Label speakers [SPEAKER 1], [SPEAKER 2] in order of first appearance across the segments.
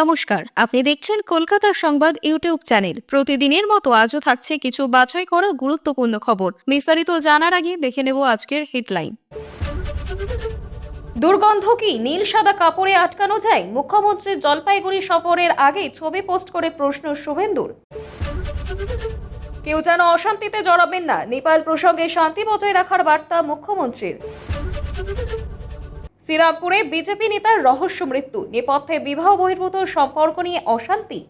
[SPEAKER 1] নমস্কার, আপনি দেখছেন কলকাতা সংবাদ ইউটিউব চ্যানেল। প্রতিদিনের মতো আজও থাকছে কিছু বাছাই করা গুরুত্বপূর্ণ খবর। বিস্তারিত জানার আগে দেখে নেব আজকের হেডলাইন।
[SPEAKER 2] দুর্গন্ধ কি নীল সাদা কাপড়ে আটকানো যায়? মুখ্যমন্ত্রীর জলপাইগুড়ি সফরের আগে ছবি পোস্ট করে প্রশ্ন শুভেন্দুর। কেউ যেন অশান্তিতে জড়াবেন না। নেপাল প্রসঙ্গে শান্তি বজায় রাখার বার্তা মুখ্যমন্ত্রীর। শ্রীরামপুরে বিজেপি নেতার রহস্য মৃত্যু। নেপথ্যে বিবাহ বহির্ভূত সম্পর্ক নিয়ে অশান্তি।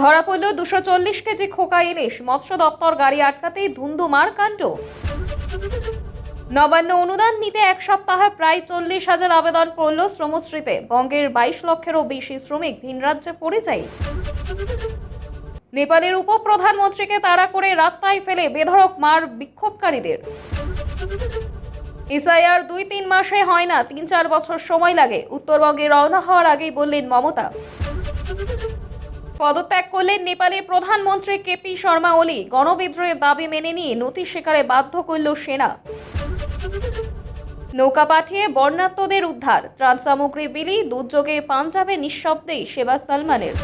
[SPEAKER 2] ধরা পড়ল দুশো চল্লিশ কেজি খোকা ইলিশ। মৎস্য দপ্তর গাড়ি আটকাতেই ধুন্ধুমার কাণ্ড। নবান্ন অনুদান নিতে এক সপ্তাহে প্রায় চল্লিশ হাজার আবেদন পড়ল শ্রমশ্রীতে। বঙ্গের বাইশ লক্ষেরও বেশি শ্রমিক ভিন রাজ্যে পরিযায়ী। নেপালের উপপ্রধানমন্ত্রীকে তাড়া করে রাস্তায় ফেলে বেধড়ক মার বিক্ষোভকারীদের। এসআইআর দুই তিন মাসে হয় না, তিন চার বছর সময় লাগে। উত্তরবঙ্গে রওনা হওয়ার আগেই বললেন মমতা। পদত্যাগ করলেন নেপালের প্রধানমন্ত্রী কেপি শর্মা ওলি। গণবিদ্রোহের দাবি মেনে নিয়ে নথি শিকারে বাধ্য করল সেনা। নৌকা পাঠিয়ে বর্ণাত্মদের উদ্ধার। ত্রাণ সামগ্রী বিলি, দুর্যোগে পাঞ্জাবে নিঃশব্দেই সেবা সালমানের।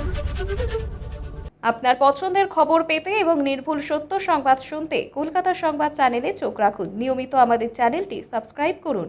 [SPEAKER 2] আপনার পছন্দের খবর পেতে এবং নির্ভুল সত্য সংবাদ শুনতে কলকাতা সংবাদ চ্যানেলে চোখ রাখুন। নিয়মিত আমাদের চ্যানেলটি সাবস্ক্রাইব করুন।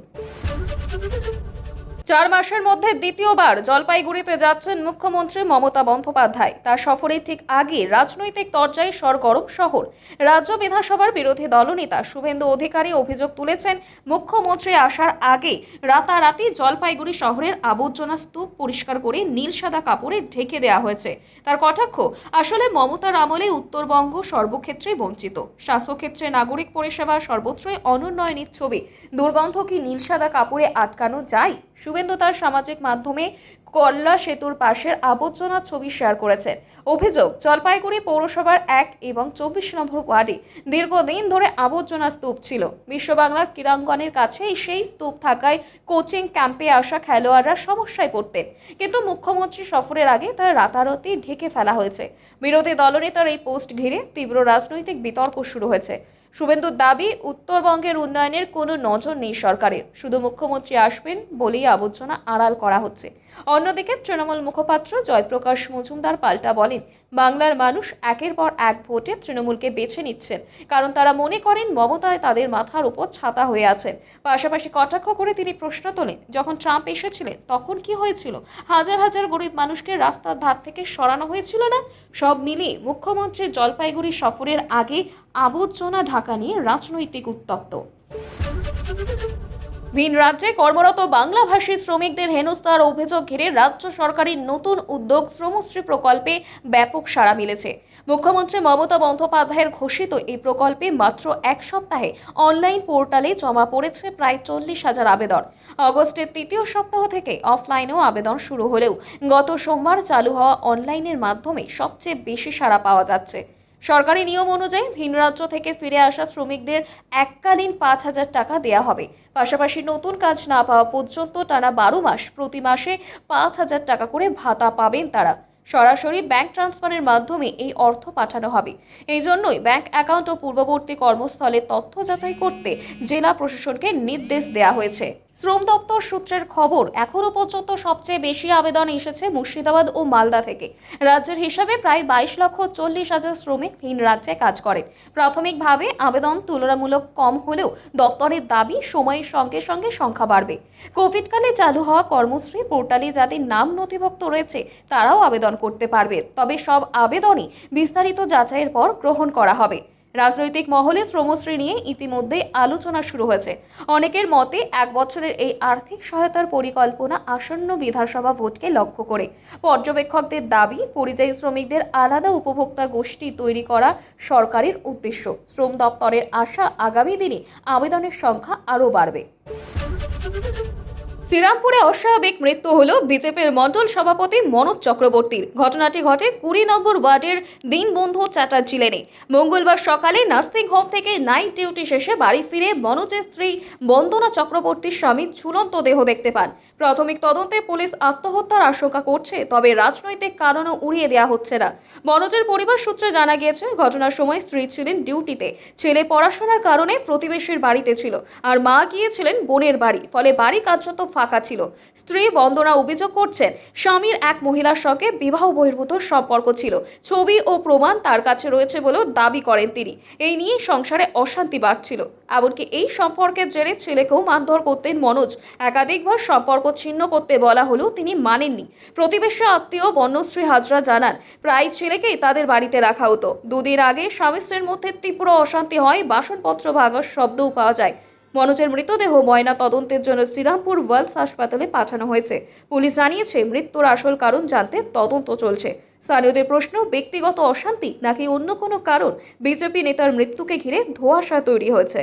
[SPEAKER 2] চার মাসের মধ্যে দ্বিতীয়বার জলপাইগুড়িতে যাচ্ছেন মুখ্যমন্ত্রী মমতা বন্দ্যোপাধ্যায়। তার সফরের ঠিক আগে রাজনৈতিক তরজায় সরগরম শহর। রাজ্য বিধানসভার বিরোধী দলনেতা শুভেন্দু অধিকারী অভিযোগ তুলেছেন, মুখ্যমন্ত্রী আসার আগে রাতারাতি জলপাইগুড়ি শহরের আবর্জনা স্তূপ পরিষ্কার করে নীল সাদা কাপড়ে ঢেকে দেওয়া হয়েছে। তার কটাক্ষ, আসলে মমতার আমলে উত্তরবঙ্গ সর্বক্ষেত্রে বঞ্চিত। স্বাস্থ্যক্ষেত্রে নাগরিক পরিষেবা সর্বত্রই অনুন্নয়নের ছবি। দুর্গন্ধ কি নীল সাদা কাপড়ে আটকানো যায়? শুভেন্দু তার সামাজিক মাধ্যমে কল্লা সেতুর পাশের আবর্জনার ছবি শেয়ার করেছেন অভিযোগ, জলপাইগুড়ি পৌরসভার এক এবং চব্বিশ নম্বর ওয়ার্ডে দীর্ঘদিন ধরে আবর্জনা স্তূপ ছিল। বিশ্ব বাংলা ক্রীড়াঙ্গনের কাছেই সেই স্তূপ থাকায় কোচিং ক্যাম্পে আসা খেলোয়াড়রা সমস্যায় পড়তেন। কিন্তু মুখ্যমন্ত্রী সফরের আগে তার রাতারাতি ঢেকে ফেলা হয়েছে। বিরোধী দলনেতার এই পোস্ট ঘিরে তীব্র রাজনৈতিক বিতর্ক শুরু হয়েছে। শুভেন্দুর দাবি, উত্তরবঙ্গের উন্নয়নের কোনো নজর নেই সরকারের। শুধু মুখ্যমন্ত্রী আসবেন বলেই আবর্জনা আড়াল করা হচ্ছে। অন্যদিকে তৃণমূল মুখপাত্র জয়প্রকাশ মজুমদার পাল্টা বলেন বাংলার মানুষ একের পর এক ভোটে তৃণমূলকে বেছে নিচ্ছেন। কারণ তারা মনে করেন মমতায় তাদের মাথার উপর ছাতা হয়ে আছেন পাশাপাশি কটাক্ষ করে তিনি প্রশ্ন তোলেন, যখন ট্রাম্প এসেছিলেন, তখন কি হয়েছিল? হাজার হাজার গরিব মানুষকে রাস্তার ধার থেকে সরানো হয়েছিল না? সব মিলিয়ে মুখ্যমন্ত্রী জলপাইগুড়ি সফরের আগে আবর্জনা ঢাকা নিয়ে রাজনৈতিক উত্তপ্ত। ভিন রাজ্যে কর্মরত বাংলাভাষী শ্রমিকদের হেনস্থার অভিযোগ ঘিরে রাজ্য সরকারের নতুন উদ্যোগ শ্রমশ্রী প্রকল্পে ব্যাপক সাড়া মিলেছে। মুখ্যমন্ত্রী মমতা বন্দ্যোপাধ্যায়ের ঘোষিত এই প্রকল্পে মাত্র এক সপ্তাহে অনলাইন পোর্টালে জমা পড়েছে প্রায় চল্লিশ হাজার আবেদন। অগস্টের তৃতীয় সপ্তাহ থেকে অফলাইনেও আবেদন শুরু হলেও গত সোমবার চালু হওয়া অনলাইনের মাধ্যমে সবচেয়ে বেশি সাড়া পাওয়া যাচ্ছে। সরকারি নিয়ম অনুযায়ী ভিন রাজ্য থেকে ফিরে আসা শ্রমিকদের এককালীন পাঁচ হাজার টাকা দেয়া হবে। পাশাপাশি নতুন কাজ না পাওয়া পর্যন্ত টানা বারো মাস প্রতি মাসে পাঁচ হাজার টাকা করে ভাতা পাবেন তারা। সরাসরি ব্যাংক ট্রান্সফারের মাধ্যমে এই অর্থ পাঠানো হবে। এই জন্যই ব্যাংক অ্যাকাউন্ট ও পূর্ববর্তী কর্মস্থলে তথ্য যাচাই করতে জেলা প্রশাসনকে নির্দেশ দেওয়া হয়েছে। শ্রম দপ্তর সূত্রের খবর, এখনও পর্যন্ত সবচেয়ে বেশি আবেদন এসেছে মুর্শিদাবাদ ও মালদা থেকে। রাজ্যের হিসাবে প্রায় বাইশ লক্ষ চল্লিশ হাজার শ্রমিক ভিন রাজ্যে কাজ করেন প্রাথমিকভাবে আবেদন তুলনামূলক কম হলেও দপ্তরের দাবি সময়ের সঙ্গে সঙ্গে সংখ্যা বাড়বে। কোভিডকালে চালু হওয়া কর্মশ্রী পোর্টালে যাদের নাম নথিভুক্ত রয়েছে, তারাও আবেদন করতে পারবে। তবে সব আবেদনই বিস্তারিত যাচাইয়ের পর গ্রহণ করা হবে। রাজনৈতিক মহলে শ্রমশ্রী নিয়ে ইতিমধ্যেই আলোচনা শুরু হয়েছে। অনেকের মতে এক বছরের এই আর্থিক সহায়তার পরিকল্পনা আসন্ন বিধানসভা ভোটকে লক্ষ্য করে। পর্যবেক্ষকদের দাবি, পরিযায়ী শ্রমিকদের আলাদা উপভোক্তা গোষ্ঠী তৈরি করা সরকারের উদ্দেশ্য। শ্রম দপ্তরের আশা আগামী দিনে আবেদনের সংখ্যা আরও বাড়বে। শ্রীরামপুরে অস্বাভাবিক মৃত্যু হল বিজেপির মণ্ডল সভাপতি মনোজ চক্রবর্তীর। ঘটনাটি ঘটে কুড়ি নম্বর ওয়ার্ডের দীনবন্ধু চ্যাটার্জি লেনে মঙ্গলবার সকালে নার্সিং হোম থেকে নাইট ডিউটি শেষে বাড়ি ফিরে মনোজের স্ত্রী বন্দনা চক্রবর্তীর স্বামী ঝুলন্ত দেহ দেখতে পান। প্রাথমিক তদন্তে পুলিশ আত্মহত্যার আশঙ্কা করছে, তবে রাজনৈতিক কারণও উড়িয়ে দেওয়া হচ্ছে না। মনোজের পরিবার সূত্রে জানা গিয়েছে, ঘটনার সময় স্ত্রী ছিলেন ডিউটিতে। ছেলে পড়াশোনার কারণে প্রতিবেশীর বাড়িতে ছিল, আর মা গিয়েছিলেন বোনের বাড়ি, ফলে বাড়ি কার্যত ফাঁকা ছিল। স্ত্রী বন্দনা অভিযোগ করছেন, স্বামীর এক মহিলার সঙ্গে বিবাহ বহির্ভূত সম্পর্ক ছিল। ছবি ও প্রমাণ তার কাছে রয়েছে বলেও দাবি করেন তিনি। এই নিয়ে সংসারে অশান্তি বাড়ছিল। এমনকি এই সম্পর্কের জেরে ছেলেকেও মারধর করতেন মনোজ। একাধিকবার সম্পর্ক ছিন্ন করতে বলা হলেও তিনি মানেননি। প্রতিবেশী আত্মীয় বন্যশ্রী হাজরা জানান, প্রায় ছেলেকেই তাদের বাড়িতে রাখা হতো। দুদিন আগে স্বামী স্ত্রীর মধ্যে তীব্র অশান্তি হয়, বাসনপত্র ভাগার শব্দও পাওয়া যায়। মনোজের মৃতদেহ ময়না তদন্তের জন্য শ্রীরামপুর ওয়ার্লস হাসপাতালে পাঠানো হয়েছে। পুলিশ জানিয়েছে, মৃত্যুর আসল কারণ জানতে তদন্ত চলছে। স্থানীয়দের প্রশ্ন, ব্যক্তিগত অশান্তি নাকি অন্য কোনো কারণ? বিজেপি নেতার মৃত্যুকে ঘিরে ধোঁয়াশা তৈরি হয়েছে।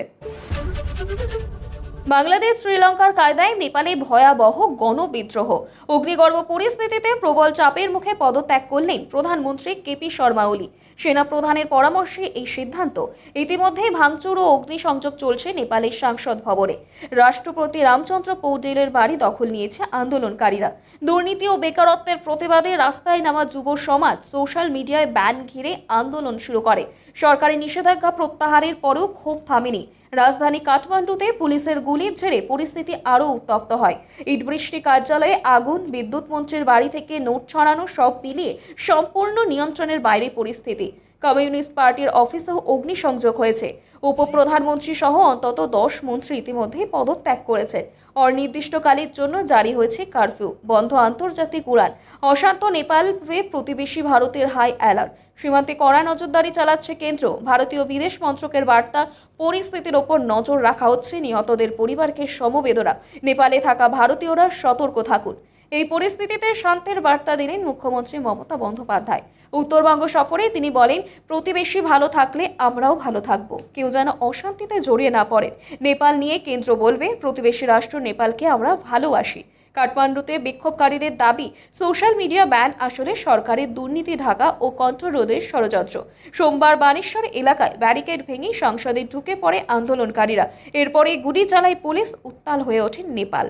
[SPEAKER 2] বাংলাদেশ, শ্রীলঙ্কার কায়দায় নেপালে ভয়াবহ গণবিদ্রোহ। অগ্নিগর্ভ পরিস্থিতিতে প্রবল চাপের মুখে পদত্যাগ করলেন প্রধানমন্ত্রী কেপি শর্মা ওলি। সেনা প্রধানের পরামর্শে এই সিদ্ধান্ত। ইতিমধ্যে ভাঙচুর ও অগ্নিসংযোগ চলছে নেপালের সাংসদ ভবনে। রাষ্ট্রপতি রামচন্দ্র পৌডেলের বাড়ি দখল নিয়েছে আন্দোলনকারীরা। দুর্নীতি ও বেকারত্বের প্রতিবাদে রাস্তায় নামা যুব সমাজ সোশ্যাল মিডিয়ায় ব্যান ঘিরে আন্দোলন শুরু করে। সরকারি নিষেধাজ্ঞা প্রত্যাহারের পরেও ক্ষোভ থামেনি। রাজধানী কাঠমান্ডুতে পুলিশের গুলির ঝেড়ে পরিস্থিতি আরও উত্তপ্ত হয়। ইটবৃষ্টি কার্যালয়ে আগুন, বিদ্যুৎ মন্ত্রীর বাড়ি থেকে নোট ছড়ানো সব মিলিয়ে সম্পূর্ণ নিয়ন্ত্রণের বাইরে পরিস্থিতি। কমিউনিস্ট পার্টির অফিসেও অগ্নিসংযোগ হয়েছে। উপপ্রধানমন্ত্রী সহ অন্তত দশ মন্ত্রী ইতিমধ্যেই পদত্যাগ করেছেন। অনির্দিষ্টকালের জন্য জারি হয়েছে কারফিউ। বন্ধ আন্তর্জাতিক উড়ান। অশান্ত নেপালে প্রতিবেশী ভারতের হাই অ্যালার্ট সীমান্তে কড়া নজরদারি চালাচ্ছে কেন্দ্র। ভারতীয় বিদেশ মন্ত্রকের বার্তা, পরিস্থিতির ওপর নজর রাখা হচ্ছে নিহতদের পরিবারকে সমবেদনা। নেপালে থাকা ভারতীয়রা সতর্ক থাকুন। এই পরিস্থিতিতে শান্তির বার্তা দিলেন মুখ্যমন্ত্রী মমতা বন্দ্যোপাধ্যায়। উত্তরবঙ্গ সফরে তিনি বলেন, প্রতিবেশী ভালো থাকলে আমরাও ভালো থাকব। কেউ যেন অশান্তিতে জড়িয়ে না পড়েন। নেপাল নিয়ে কেন্দ্র বলবে, প্রতিবেশী রাষ্ট্র নেপালকে আমরা ভালোবাসি। কাঠমান্ডুতে বিক্ষোভকারীদের দাবি, সোশ্যাল মিডিয়া ব্যান আসলে সরকারের দুর্নীতি ঢাকা ও কণ্ঠরোধের ষড়যন্ত্র। সোমবার বানেশ্বর এলাকায় ব্যারিকেড ভেঙে সংসদে ঢুকে পড়ে আন্দোলনকারীরা। এরপরে গুলি চালায় পুলিশ, উত্তাল হয়ে ওঠে নেপাল।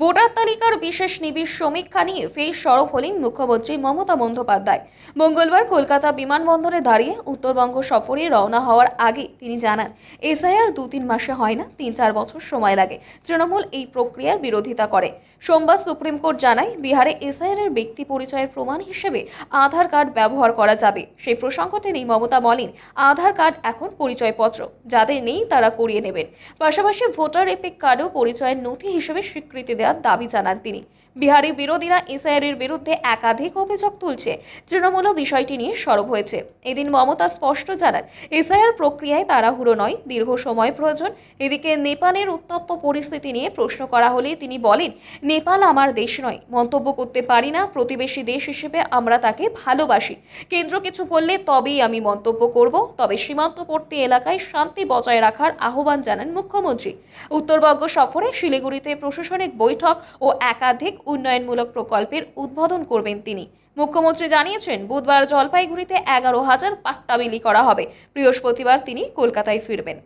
[SPEAKER 2] ভোটার তালিকার বিশেষ নিবিড় সমীক্ষা নিয়ে ফের সরব হলেন মুখ্যমন্ত্রী মমতা বন্দ্যোপাধ্যায়। মঙ্গলবার কলকাতা বিমানবন্দরে দাঁড়িয়ে উত্তরবঙ্গ সফরে রওনা হওয়ার আগে তিনি জানান, এসআইআর দু তিন মাসে হয় না তিন চার বছর সময় লাগে। তৃণমূল এই প্রক্রিয়ার বিরোধিতা করে। সোমবার সুপ্রিম কোর্ট জানায়, বিহারে এসআইআর এর ব্যক্তি পরিচয়ের প্রমাণ হিসেবে আধার কার্ড ব্যবহার করা যাবে। সেই প্রসঙ্গ টেনেই মমতা বলেন, আধার কার্ড এখন পরিচয়পত্র, যাদের নেই তারা করিয়ে নেবেন। পাশাপাশি ভোটার এপিক কার্ডও পরিচয়ের নথি হিসেবে স্বীকৃতি দেওয়ার দাবি জানান তিনি। বিহারি বিরোধীরা এসআইআর বিরুদ্ধে একাধিক অভিযোগ তুলছে। তৃণমূলও বিষয়টি নিয়ে সরব হয়েছে। এদিন মমতা স্পষ্ট জানান, এসআইআর প্রক্রিয়ায় তাড়াহুড়ো নয়, দীর্ঘ সময় প্রয়োজন। এদিকে নেপালের উত্তপ্ত পরিস্থিতি নিয়ে প্রশ্ন করা হলে তিনি বলেন, নেপাল আমার দেশ নয়, মন্তব্য করতে পারি না, প্রতিবেশী দেশ হিসেবে আমরা তাকে ভালোবাসি। কেন্দ্র কিছু বললে তবেই আমি মন্তব্য করব, তবে সীমান্তবর্তী এলাকায় শান্তি বজায় রাখার আহ্বান জানান মুখ্যমন্ত্রী। উত্তরবঙ্গ সফরে শিলিগুড়িতে প্রশাসনিক বৈঠক ও একাধিক উন্নয়নমূলক প্রকল্পের উদ্বোধন করবেন তিনি। মুখ্যমন্ত্রী জানিয়েছেন, বুধবার জলপাইগুড়িতে এগারো হাজার পাট্টা বিলি করা হবে। বৃহস্পতিবার তিনি কলকাতায় ফিরবেন।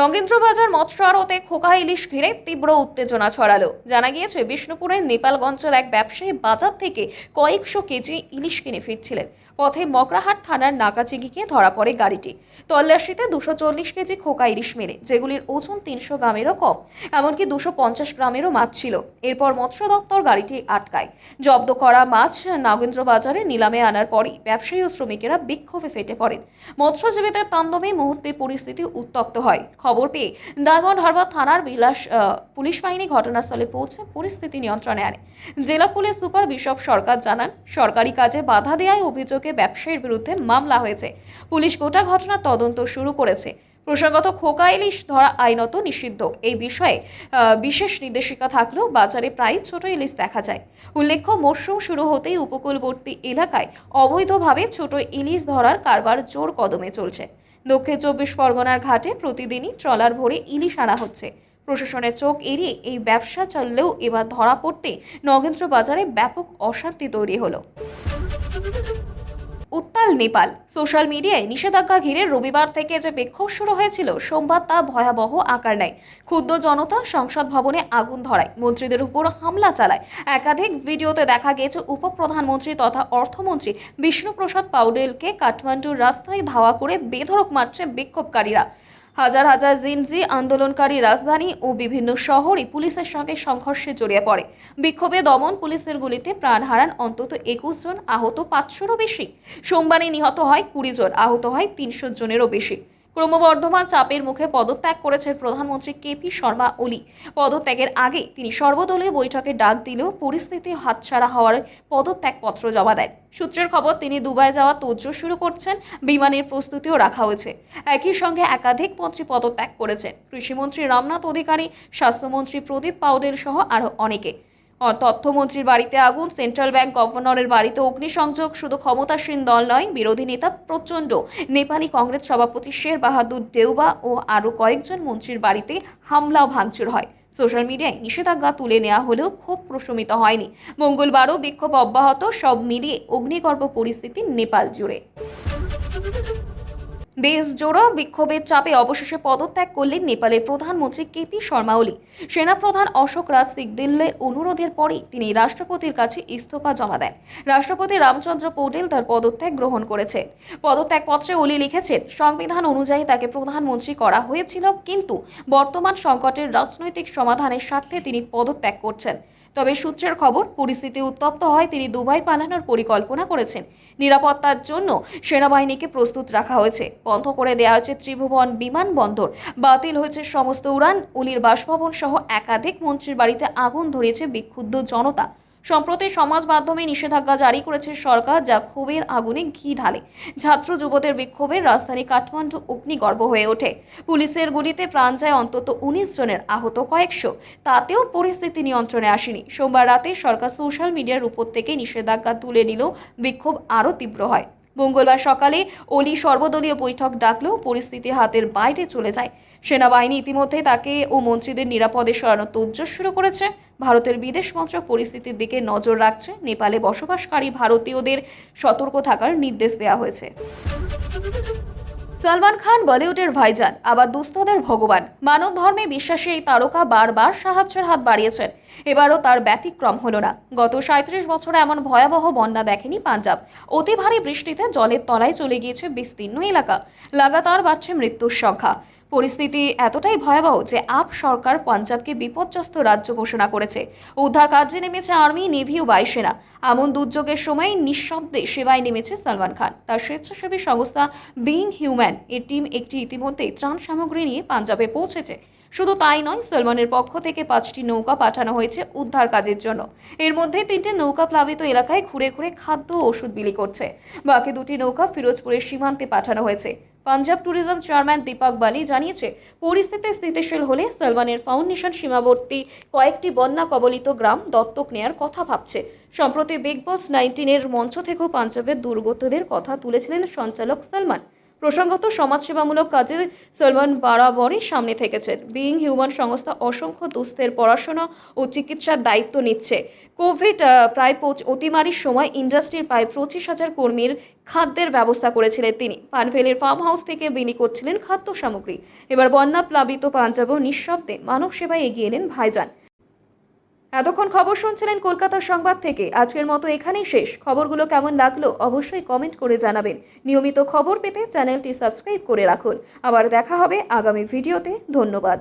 [SPEAKER 2] নগেন্দ্রবাজার মৎস্য আড়তে খোকা ইলিশ ঘিরে তীব্র উত্তেজনা ছড়ালো। জানা গিয়েছে, বিষ্ণুপুরের নেপালগঞ্জের এক ব্যবসায়ী বাজার থেকে কয়েকশো কেজি ইলিশ কিনে ফিরছিলেন। পথে মকরাহাট থানার নাকাচিগিকে ধরা পড়ে গাড়িটি। তল্লাশিতে দুশো চল্লিশ কেজি খোকা ইলিশ মেলে যেগুলির ওজন তিনশো গ্রামেরও কম, এমনকি দুশো পঞ্চাশ গ্রামেরও মাছ ছিল। এরপর মৎস্য দপ্তর গাড়িটি আটকায়। জব্দ করা মাছ নাগেন্দ্র বাজারে নিলামে আনার পরই ব্যবসায়ী ও শ্রমিকেরা বিক্ষোভে ফেটে পড়েন। মৎস্যজীবীদের তাণ্ডবে মুহূর্তে পরিস্থিতি উত্তপ্ত হয়। খবর পেয়ে ডায়মন্ড হারবার থানার বিলাস পুলিশ বাহিনী ঘটনাস্থলে পৌঁছে পরিস্থিতি নিয়ন্ত্রণে আনে। জেলা পুলিশ সুপার বিশপ সরকার জানান, সরকারি কাজে বাধা দেওয়ায় অভিযোগে ব্যবসায়ীর বিরুদ্ধে মামলা হয়েছে। পুলিশ গোটা ঘটনার তদন্ত শুরু করেছে। প্রসঙ্গত, খোকা ইলিশ ধরা আইনত নিষিদ্ধ। এই বিষয়ে বিশেষ নির্দেশিকা থাকলেও বাজারে প্রায় ছোট ইলিশ দেখা যায়। উল্লেখ্য, মরশুম শুরু হতেই উপকূলবর্তী এলাকায় অবৈধভাবে ছোট ইলিশ ধরার কারবার জোর কদমে চলছে। দক্ষিণ চব্বিশ পরগনার ঘাটে প্রতিদিনই ট্রলার ভরে ইলিশ আনা হচ্ছে। প্রশাসনের চোখ এড়িয়ে এই ব্যবসা চললেও এবার ধরা পড়তে নগেন্দ্র বাজারে ব্যাপক অশান্তি তৈরি হলো। উত্তাল নেপাল। সোশ্যাল মিডিয়ায় নিষেধাজ্ঞা ঘিরে রবিবার থেকে যে বিক্ষোভ শুরু হয়েছিল, সোমবার তা ভয়াবহ আকার নেয়। ক্ষুদ্র জনতা সংসদ ভবনে আগুন ধরায়। মন্ত্রীদের উপর হামলা চালায়। একাধিক ভিডিওতে দেখা গেছে, উপপ্রধানমন্ত্রী তথা অর্থমন্ত্রী বিষ্ণুপ্রসাদ পাউডেলকে কাঠমান্ডুর রাস্তায় ধাওয়া করে বেধরক মারছে বিক্ষোভকারীরা। হাজার হাজার জিনজি আন্দোলনকারী রাজধানী ও বিভিন্ন শহরে পুলিশের সঙ্গে সংঘর্ষে জড়িয়ে পড়ে। বিক্ষোভে দমন পুলিশের গুলিতে প্রাণ হারান অন্তত একুশ জন, আহত পাঁচশোরও বেশি। সোমবারে নিহত হয় কুড়ি জন, আহত হয় তিনশো জনেরও বেশি। ক্রমবর্ধমান চাপের মুখে পদত্যাগ করেছেন প্রধানমন্ত্রী কেপি শর্মা ওলি। পদত্যাগের আগে তিনি সর্বদলীয় বৈঠকে ডাক দিলেও পরিস্থিতি হাতছাড়া হওয়ার পদত্যাগপত্র জমা দেন। সূত্রের খবর, তিনি দুবাই যাওয়া তোড়জোড় শুরু করছেন, বিমানের প্রস্তুতিও রাখা হয়েছে। একই সঙ্গে একাধিক মন্ত্রী পদত্যাগ করেছেন। কৃষিমন্ত্রী রামনাথ অধিকারী, স্বাস্থ্যমন্ত্রী প্রদীপ পাউডেল সহ আরও অনেকে। তথ্যমন্ত্রীর বাড়িতে আগুন, সেন্ট্রাল ব্যাংক গভর্নরের বাড়িতে অগ্নিসংযোগ, শুধু ক্ষমতাসীন দল নয়, বিরোধী নেতা প্রচণ্ড। নেপালি কংগ্রেস সভাপতি শের বাহাদুর দেউবা ও আরও কয়েকজন মন্ত্রীর বাড়িতে হামলা ও ভাঙচুর হয়। সোশ্যাল মিডিয়ায় নিষেধাজ্ঞা তুলে নেওয়া হলেও ক্ষোভ প্রশমিত হয়নি। মঙ্গলবারও বিক্ষোভ অব্যাহত, সব মিলিয়ে অগ্নিগর্ভ পরিস্থিতি নেপাল জুড়ে। দেশ জোড়ো বিক্ষোভের চাপে অবশেষে পদত্যাগ করলেন নেপালের প্রধানমন্ত্রী কেপি শর্মা ওলি। সেনাপ্রধান অশোক রাজ সিগদিল্লের অনুরোধের পরেই তিনি রাষ্ট্রপতির কাছে ইস্তফা জমা দেন। রাষ্ট্রপতি রামচন্দ্র পৌডেল তার পদত্যাগ গ্রহণ করেছেন পদত্যাগপত্রে ওলি লিখেছেন, সংবিধান অনুযায়ী তাকে প্রধানমন্ত্রী করা হয়েছিল, কিন্তু বর্তমান সংকটের রাজনৈতিক সমাধানের স্বার্থে তিনি পদত্যাগ করছেন। তবে সূত্রের খবর, পরিস্থিতি উত্তপ্ত হয় তিনি দুবাই পালানোর পরিকল্পনা করেছেন। নিরাপত্তার জন্য সেনাবাহিনীকে প্রস্তুত রাখা হয়েছে। বন্ধ করে দেওয়া হয়েছে ত্রিভুবন বিমানবন্দর। বাতিল হয়েছে সমস্ত উড়ান। উলির বাসভবন সহ একাধিক মন্ত্রীর বাড়িতে আগুন ধরিয়েছে বিক্ষুব্ধ জনতা। সম্প্রতি সমাজ মাধ্যমে নিষেধাজ্ঞা জারি করেছে সরকার, যা ক্ষোভের আগুনে ঘি ঢালে। ছাত্র যুবদের বিক্ষোভে রাজধানী কাঠমান্ডু অগ্নিগর্ভ হয়ে ওঠে। পুলিশের গুলিতে প্রাণ যায় অন্তত উনিশ জনের, আহত কয়েকশো। তাতেও পরিস্থিতি নিয়ন্ত্রণে আসেনি। সোমবার রাতে সরকার সোশ্যাল মিডিয়ার উপর থেকে নিষেধাজ্ঞা তুলে নিলেও বিক্ষোভ আরও তীব্র হয়। মঙ্গলবার সকালে অলি সর্বদলীয় বৈঠক ডাকলেও পরিস্থিতি হাতের বাইরে চলে যায়। সেনাবাহিনী ইতিমধ্যে তাকে ও মন্ত্রীদের নিরাপদে সরানোর তোড়জোড় শুরু করেছে। ভারতের বিদেশ মন্ত্রক পরিস্থিতির দিকে নজর রাখছে। নেপালে বসবাসকারী ভারতীয়দের সতর্ক থাকার নির্দেশ দেওয়া হয়েছে। সলমান খান, বলিউডের ভাইজান, আবার দুস্থদের ভগবান। মানব ধর্মে বিশ্বাসী এই তারকা বারবার সাহায্যের হাত বাড়িয়েছেন। এবারও তার ব্যতিক্রম হল না। গত সাঁত্রিশ বছরে এমন ভয়াবহ বন্যা দেখেনি পাঞ্জাব। অতি ভারী বৃষ্টিতে জলের তলায় চলে গিয়েছে বিস্তীর্ণ এলাকা। লাগাতার বাড়ছে মৃত্যুর সংখ্যা। পরিস্থিতি এতটাই ভয়াবহ যে আপ সরকার পাঞ্জাবকে বিপর্যস্ত রাজ্য ঘোষণা করেছে। উদ্ধার কার্যে নেমেছে আর্মি নেভি ও বায়ুসেনা এমন দুর্যোগের সময় নিঃশব্দে সেবায় নেমেছে সালমান খান। তার স্বেচ্ছাসেবী সংস্থা বিং হিউম্যান, এর টিম একটি ইতিমধ্যেই ত্রাণ সামগ্রী নিয়ে পাঞ্জাবে পৌঁছেছে। শুধু তাই নয়, সলমানের পক্ষ থেকে পাঁচটি নৌকা পাঠানো হয়েছে উদ্ধার কাজের জন্য। এর মধ্যে তিনটে নৌকা প্লাবিত এলাকায় ঘুরে ঘুরে খাদ্য ও ওষুধ বিলি করছে। বাকি দুটি নৌকা ফিরোজপুরের সীমান্তে পাঠানো হয়েছে। পাঞ্জাব ট্যুরিজম চেয়ারম্যান দীপক বালি জানিয়েছে, পরিস্থিতি স্থিতিশীল হলে সালমানের ফাউন্ডেশন সীমাবর্তী কয়েকটি বন্যা কবলিত গ্রাম দত্তক নেয়ার কথা ভাবছে। সম্প্রতি বিগ বস নাইনটিনের মঞ্চ থেকেও পাঞ্জাবের দুর্গতদের কথা তুলেছিলেন সঞ্চালক সলমান। প্রসঙ্গত, সমাজসেবামূলক কাজে সলমান বরাবরই সামনে থেকেছেন বিইং হিউম্যান সংস্থা অসংখ্য দুস্থের পড়াশোনা ও চিকিৎসার দায়িত্ব নিচ্ছে। কোভিড প্রায় অতিমারির সময় ইন্ডাস্ট্রির প্রায় পঁচিশ হাজার কর্মীর খাদ্যের ব্যবস্থা করেছিলেন তিনি। পানভেলের ফার্ম হাউস থেকে বিলি করছিলেন খাদ্য সামগ্রী। এবার বন্যা প্লাবিত পাঞ্জাবেও নিঃশব্দে মানব সেবায় এগিয়ে এলেন ভাইজান। এতক্ষণ খবর শুনছিলেন কলকাতার সংবাদ থেকে। আজকের মতো এখানেই শেষ। খবরগুলো কেমন লাগল অবশ্যই কমেন্ট করে জানাবেন। নিয়মিত খবর পেতে চ্যানেলটি সাবস্ক্রাইব করে রাখুন। আবার দেখা হবে আগামী ভিডিওতে। ধন্যবাদ।